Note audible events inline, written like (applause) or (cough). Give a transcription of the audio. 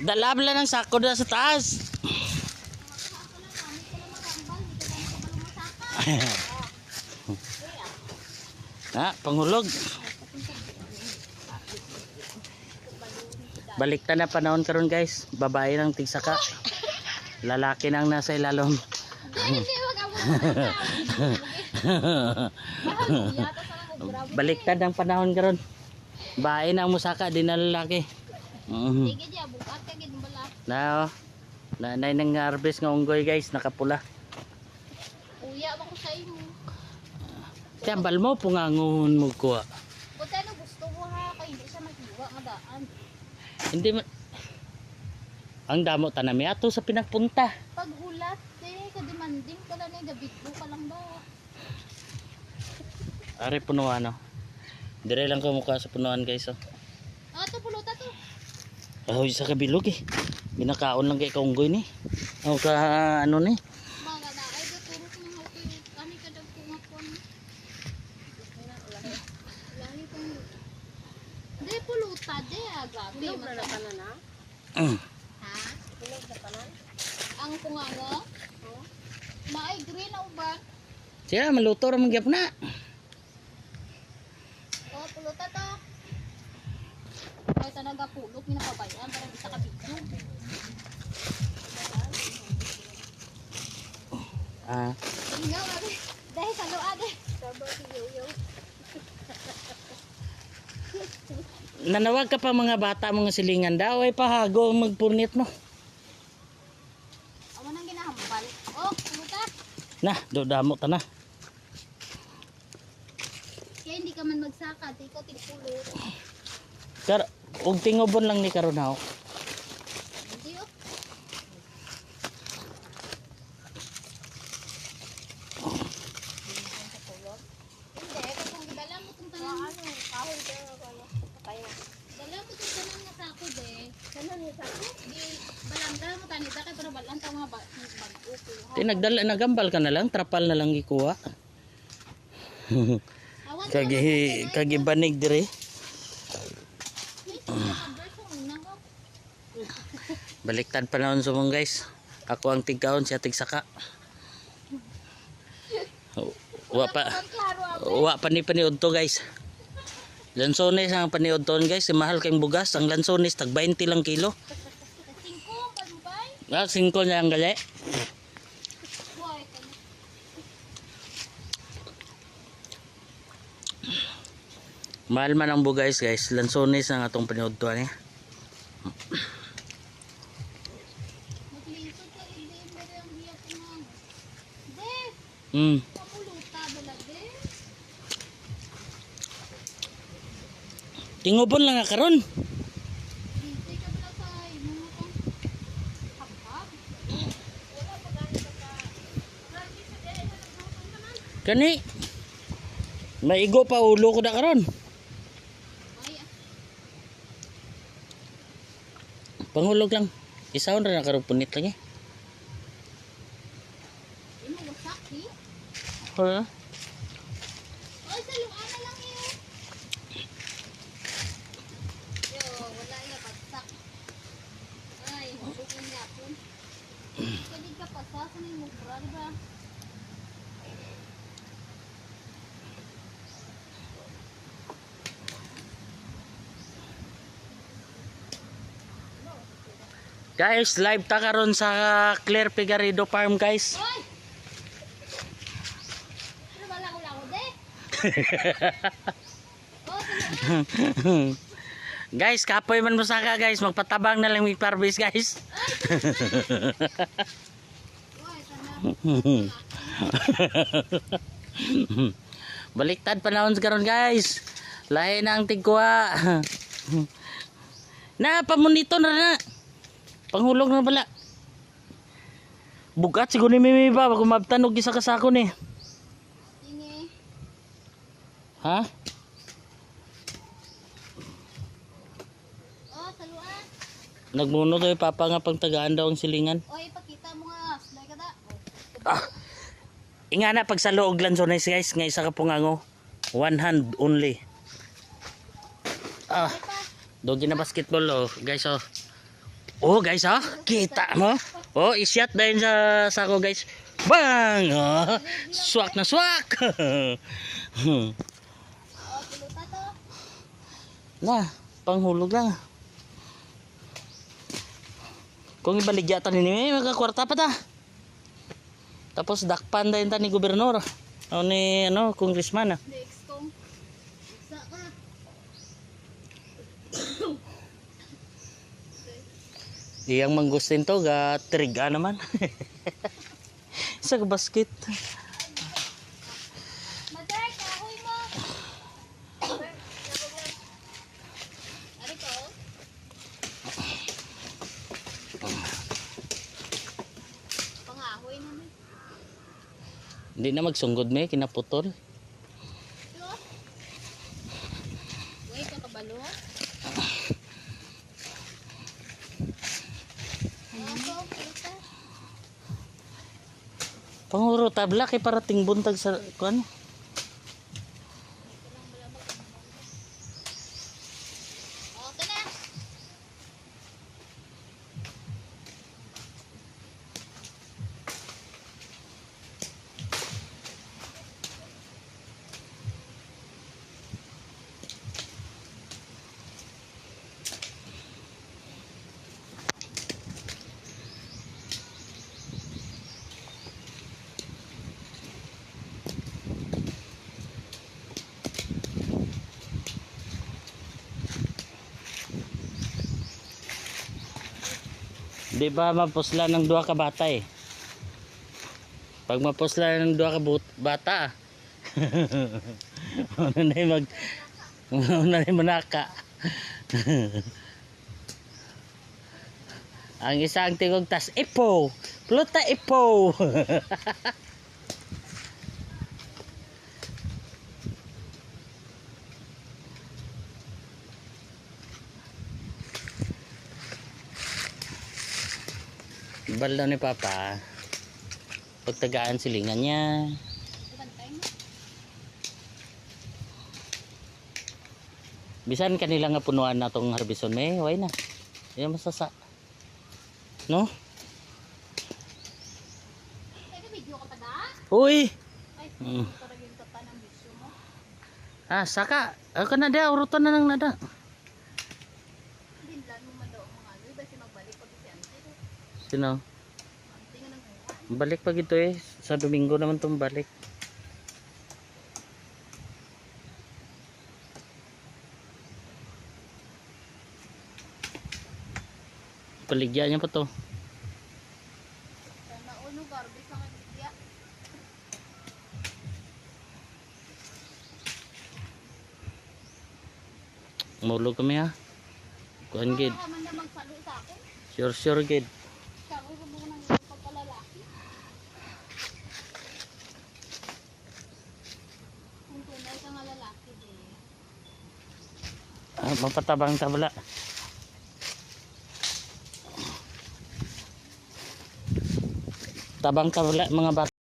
Dalabla ng sako na sa taas. (laughs) ha, panghulog. Balik na panahon karon guys. Babae ng tigsaka. Lalaki nang nasa ilalom. (laughs) Baliktad ang panahon karon. Bae na musaka di na lalaki. Mhm. Sige diya, bukat ka gid bala. Na oh. Nanay nang harvest nga unggoy guys, nakapula. Uya ba ko sa imo? Kambal mo pungangon mo ko. Buta no gusto mo ha, kay hindi siya maghiwa nga daan. Hindi man ang damo tanami ato sa pinagpunta. Pag hulat eh, kademanding ka lang eh, gabigbo ka lang ba? Are punuan no. Dire lang ko mukha sa punuan guys oh. Ah, to puluta to. Oh, sa kabilog eh. Binakaon lang kay kaunggoy ni. O ka ano ni. Mga na ay do turo ko nga okay. Kani ka dag ko nga kon. Lahi ko. De puluta de agabi. Bilog na na? Mm. Ha? Bilog na kana? Ang pungango? Oh. Maay green o ba? Siya maluto ra man gyap na. Oh, puluta to. Ay, talaga pulot, minapabayan, parang isa ka video. Ah, Ingaw, abi. Dahil sa luad eh. Sabo si Yoyo. nanawag ka pa mga bata mga silingan daw ay pahago ang magpurnit mo. Amo nang ginahambal. Oh, puluta. Na, do damo ta na. Kaya hindi ka man magsaka, di ka tigpulot. Kar og tingobon lang ni karon ha. Hindi oh. Hindi, kung dala mo itong tanan mo. Kahoy ka ano, kaya. Dala mo itong tanan nga sako de. Tanan nga sako? Di, balangga mo tanita kay para balang tama ba bago ko. Ti nagdala nagambal ka na lang, trapal na lang ikuha. Awan (laughs) Kagi kagi banig dire. Baliktad pa naon sa mong guys. Ako ang tigkaon siya tigsaka. Wa pa wa pa ni paniod to guys. Lansones ang paniod to guys, mahal kayong bugas. Ang lansones tag 20 lang kilo. Singko. Ah, 5 na lang gali. Buhay ka na. Mahal man ang bugais guys. Lansones ang atong nga. De, Mm. Tingobon lang nga karon. Kani. Maigo pa ulo ko na karon. Ay, ah, Pangulog lang. Isawon ra na karon punit lagi. imo wasak eh. Ha? Oy, sa luan na lang iyo. Yo, wala iya bagsak. Ay, hukukin niya ako. Pwede ka pa sa sa mo bra, di ba? Guys, live ta karon sa Claire Figueredo Farm guys. Ano (laughs) guys, kapoy man mo saka guys, magpatabang na lang may parbis guys. (laughs) Baliktad panahon sa karon guys. Lahi na ang tigkuha. (laughs) na, pamunito na na. Panghulog na bala. Bugat siguro ni Mimi ba, kung mabtanog isa kasako ni. Ini. Ha? Oh, saluan. Nagmuno yung papa nga pang tagaan daw ang silingan. Oy, ipakita mo nga. Slay ka ta. Ah. Inga na pag sa loog lansones guys, nga isa ka pungango. One hand only. Ah, dogi na basketball oh, guys oh. Oh guys ha, kita mo? Oh, isyat dahil sa sako guys. Bang! Oh, swak na swak! (laughs) Na, panghulog lang. Kung ibaligyatan ni may magkakwarta pa ta. Tapos dakpan dahil ta ni gobernador. O ni ano, congressman ah. Next kong. Isa ka. Iyang mangustin to, ga triga naman. (laughs) Sa basket. Mother, kahoy mo. Ari ko. Pangahoy naman. Hindi na magsunggod may, kinaputol. Ito. Uy, kakabalo. Ako, pulutan. Panguro tabla kay parating buntag sa kuan. Di ba mapusla ng duha ka bata eh. Pag mapusla ng duha ka bata, (laughs) ano na mag ano na manaka. (laughs) Ang isang tingog tas ipo, pluta ipo. (laughs) Bal daw ni Papa. Pagtagaan silingan niya. Bisan kanila nga punuan na tong harbison may, way na. Yan masasa. No? Da? Uy! Mm. Ah, saka. Ako na da, urutan na lang nada. Dinlan mo man daw ang mga ano. Iba siya magbalik pag si Ante. Sino? Balik pa gito eh. Sa Domingo naman tong balik. Paligya niya pa to. Mulog kami ha. Kuan gid. Sure sure gid. Salo sa mga nang pagkalalaki. Kung tunay ka nga lalaki, di. Ah, mapatabang tabla. Tabang tabla mga bata.